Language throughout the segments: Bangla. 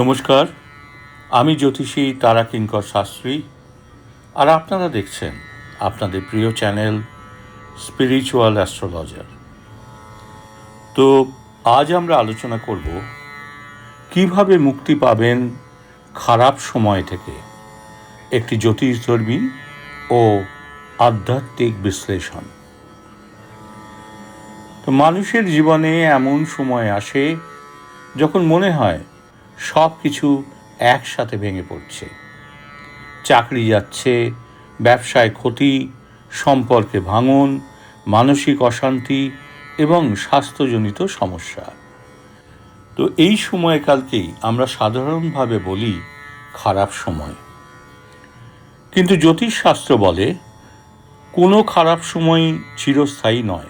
নমস্কার, আমি জ্যোতিষী তারা কিঙ্কর শাস্ত্রী। আর আপনারা দেখছেন আপনাদের প্রিয় চ্যানেল স্পিরিচুয়াল অ্যাস্ট্রোলজার। তো আজ আমরা আলোচনা করব কীভাবে মুক্তি পাবেন খারাপ সময় থেকে একটি জ্যোতিষধর্মী ও আধ্যাত্মিক বিশ্লেষণ। তো মানুষের জীবনে এমন সময় আসে যখন মনে হয় সব কিছু একসাথে ভেঙে পড়ছে। চাকরি যাচ্ছে, ব্যবসায় ক্ষতি, সম্পর্কে ভাঙন, মানসিক অশান্তি এবং স্বাস্থ্যজনিত সমস্যা। তো এই সময়কালকেই আমরা সাধারণভাবে বলি খারাপ সময়। কিন্তু জ্যোতিষশাস্ত্র বলে, কোনো খারাপ সময় চিরস্থায়ী নয়।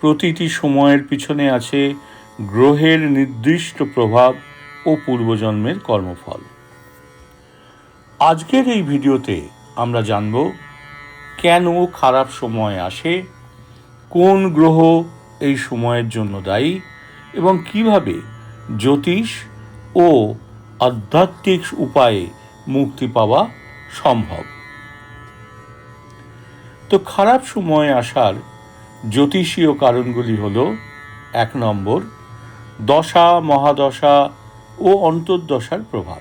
প্রতিটি সময়ের পিছনে আছে গ্রহের নির্দিষ্ট প্রভাব ও পূর্বজন্মের কর্মফল। আজকের এই ভিডিওতে আমরা জানব কেন খারাপ সময় আসে, কোন গ্রহ এই সময়ের জন্য দায়ী এবং কীভাবে জ্যোতিষ ও আধ্যাত্মিক উপায়ে মুক্তি পাওয়া সম্ভব। তো খারাপ সময় আসার জ্যোতিষীয় কারণগুলি হল এক নম্বর, দশা, মহাদশা ও অন্তর্দশার প্রভাব।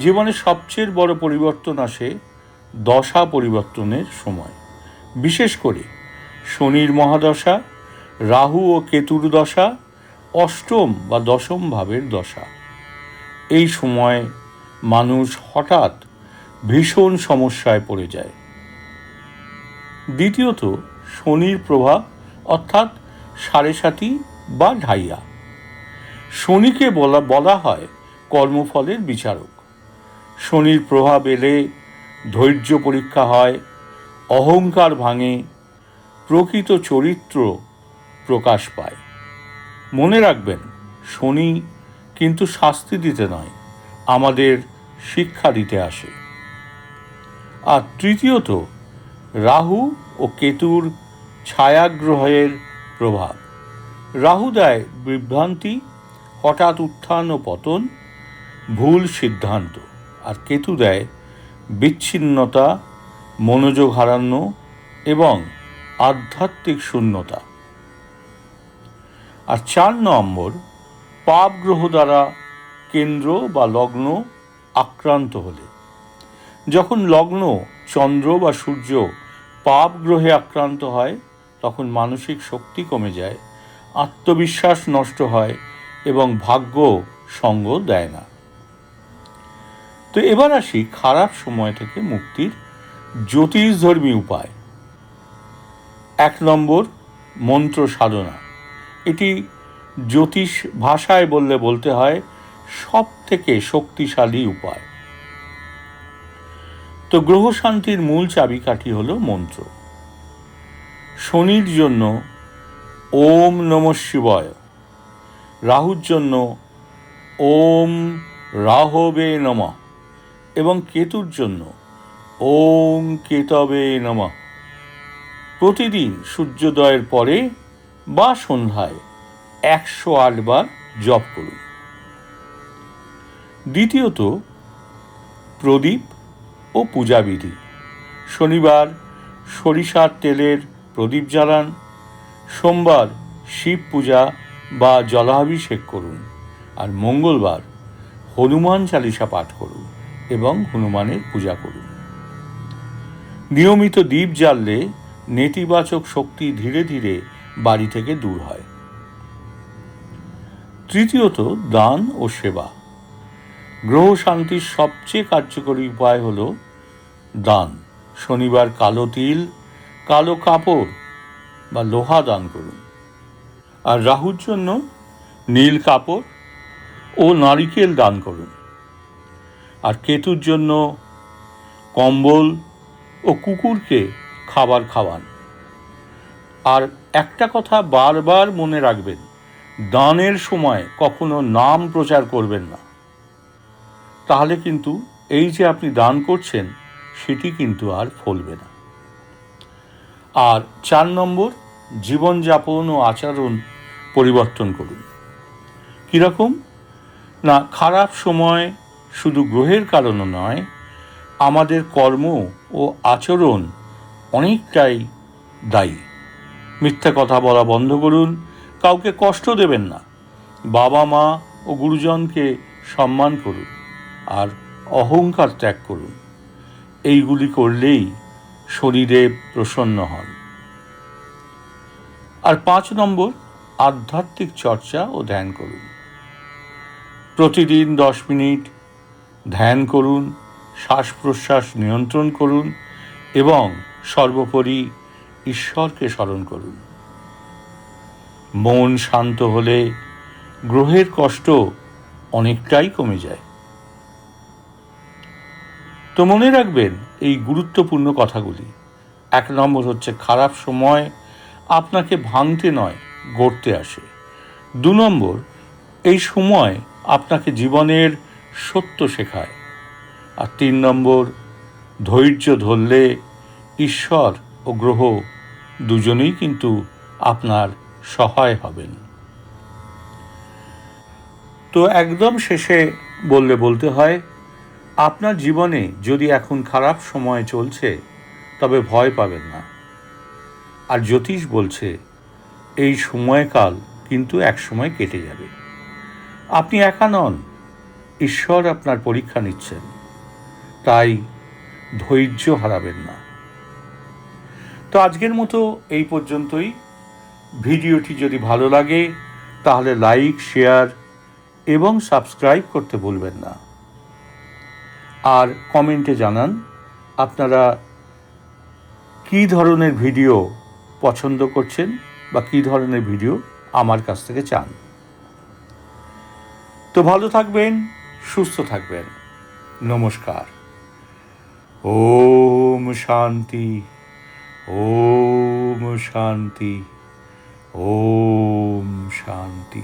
জীবনে সবচেয়ে বড় পরিবর্তন আসে দশা পরিবর্তনের সময়। বিশেষ করে শনির মহাদশা, রাহু ও কেতুর দশা, অষ্টম বা দশম ভাবের দশা। এই সময় মানুষ হঠাৎ ভীষণ সমস্যায় পড়ে যায়। দ্বিতীয়ত, শনির প্রভাব অর্থাৎ সাড়ে সাতি বা ঢাইয়া। শনিকে বলা বলা হয় কর্মফলের বিচারক। শনির প্রভাব এলে ধৈর্য পরীক্ষা হয়, অহংকার ভাঙে, প্রকৃত চরিত্র প্রকাশ পায়। মনে রাখবেন, শনি কিন্তু শাস্তি দিতে নয়, আমাদের শিক্ষা দিতে আসে। আর তৃতীয়ত, রাহু ও কেতুর ছায়াগ্রহের প্রভাব। রাহু দেয় বিভ্রান্তি হঠাৎ উত্থান ও পতন, ভুল সিদ্ধান্ত। আর কেতু দেয়, বিচ্ছিন্নতা, মনোযোগ হারান্ন এবং আধ্যাত্মিক শূন্যতা। আর চার নম্বর, পাপ গ্রহ দ্বারা কেন্দ্র বা লগ্ন আক্রান্ত হলে। যখন লগ্ন, চন্দ্র বা সূর্য পাপ গ্রহে আক্রান্ত হয়, তখন মানসিক শক্তি কমে যায়, আত্মবিশ্বাস নষ্ট হয় এবং ভাগ্য সঙ্গ দেয় না। তো এবার আসি খারাপ সময় থেকে মুক্তির জ্যোতিষধর্মী উপায়। এক নম্বর, মন্ত্র সাধনা। এটি জ্যোতিষ ভাষায় বললে বলতে হয় সব থেকে শক্তিশালী উপায়। তো গ্রহ শান্তির মূল চাবিকাঠি হল মন্ত্র। শনির জন্য ওম নম শিবয়। রাহুর জন্য ওম রাহবে নম এবং কেতুর জন্য ওম কেতবে নম। প্রতিদিন সূর্যোদয়ের পরে বা সন্ধ্যায় একশো আটবার জপ করুন। দ্বিতীয়ত, প্রদীপ ও পূজাবিধি। শনিবার সরিষার তেলের প্রদীপ জ্বালান, সোমবার শিব পূজা বা জলাভিষেক করুন। আর মঙ্গলবার হনুমান চালিসা পাঠ করুন এবং হনুমানের পূজা করুন। নিয়মিত দ্বীপ জ্বাললে নেতিবাচক শক্তি ধীরে ধীরে বাড়ি থেকে দূর হয়। তৃতীয়ত, দান ও সেবা। গ্রহ শান্তির সবচেয়ে কার্যকরী উপায় হল দান। শনিবার কালো তিল, কালো কাপড় বা লোহা দান করুন। আর রাহুর জন্য নীল কাপড় ও নারিকেল দান করুন। আর কেতুর জন্য কম্বল ও কুকুরকে খাবার খাওয়ান। আর একটা কথা বারবার মনে রাখবেন, দানের সময় কখনো নাম প্রচার করবেন না। তাহলে কিন্তু এই যে আপনি দান করছেন, সেটি কিন্তু আর ফলবে না। আর চার নম্বর জীবনযাপন ও আচরণ পরিবর্তন করুন। কীরকম? না, খারাপ সময় শুধু গ্রহের কারণও নয়, আমাদের কর্ম ও আচরণ অনেকটাই দায়ী। মিথ্যা কথা বলা বন্ধ করুন, কাউকে কষ্ট দেবেন না। বাবা মা ও গুরুজনকে সম্মান করুন আর অহংকার ত্যাগ করুন। এইগুলি করলেই শরীরে প্রসন্ন হন। আর পাঁচ নম্বর, আধ্যাত্মিক চর্চা ও ধ্যান করুন। প্রতিদিন দশ মিনিট ধ্যান করুন, শ্বাস প্রশ্বাস নিয়ন্ত্রণ করুন এবং সর্বোপরি ঈশ্বরকে স্মরণ করুন। মন শান্ত হলে গ্রহের কষ্ট অনেকটাই কমে যায়। তো মনে রাখবেন এই গুরুত্বপূর্ণ কথাগুলি। এক নম্বর হচ্ছে খারাপ সময় আপনাকে ভাঙতে নয়, গড়তে আসে। দু নম্বর, এই সময় আপনাকে জীবনের সত্য শেখায়। আর তিন নম্বর, ধৈর্য ধরলে ঈশ্বর ও গ্রহ দুজনেই কিন্তু আপনার সহায় হবেন। তো একদম শেষে বললে বলতে হয়, আপনার জীবনে যদি এখন খারাপ সময় চলছে, তবে ভয় পাবেন না। আর জ্যোতিষ বলছে, এই সময়কাল কিন্তু এক সময় কেটে যাবে। আপনি একা নন, ঈশ্বর আপনার পরীক্ষা নিচ্ছেন। তাই ধৈর্য হারাবেন না। তো আজকের মতো এই পর্যন্তই। ভিডিওটি যদি ভালো লাগে, তাহলে লাইক, শেয়ার এবং সাবস্ক্রাইব করতে ভুলবেন না। আর কমেন্টে জানান, আপনারা কী ধরনের ভিডিও পছন্দ করছেন বা কী ধরনের ভিডিও আমার কাছ থেকে চান। তো ভালো থাকবেন, সুস্থ থাকবেন। নমস্কার। ওম শান্তি ওম শান্তি ওম শান্তি।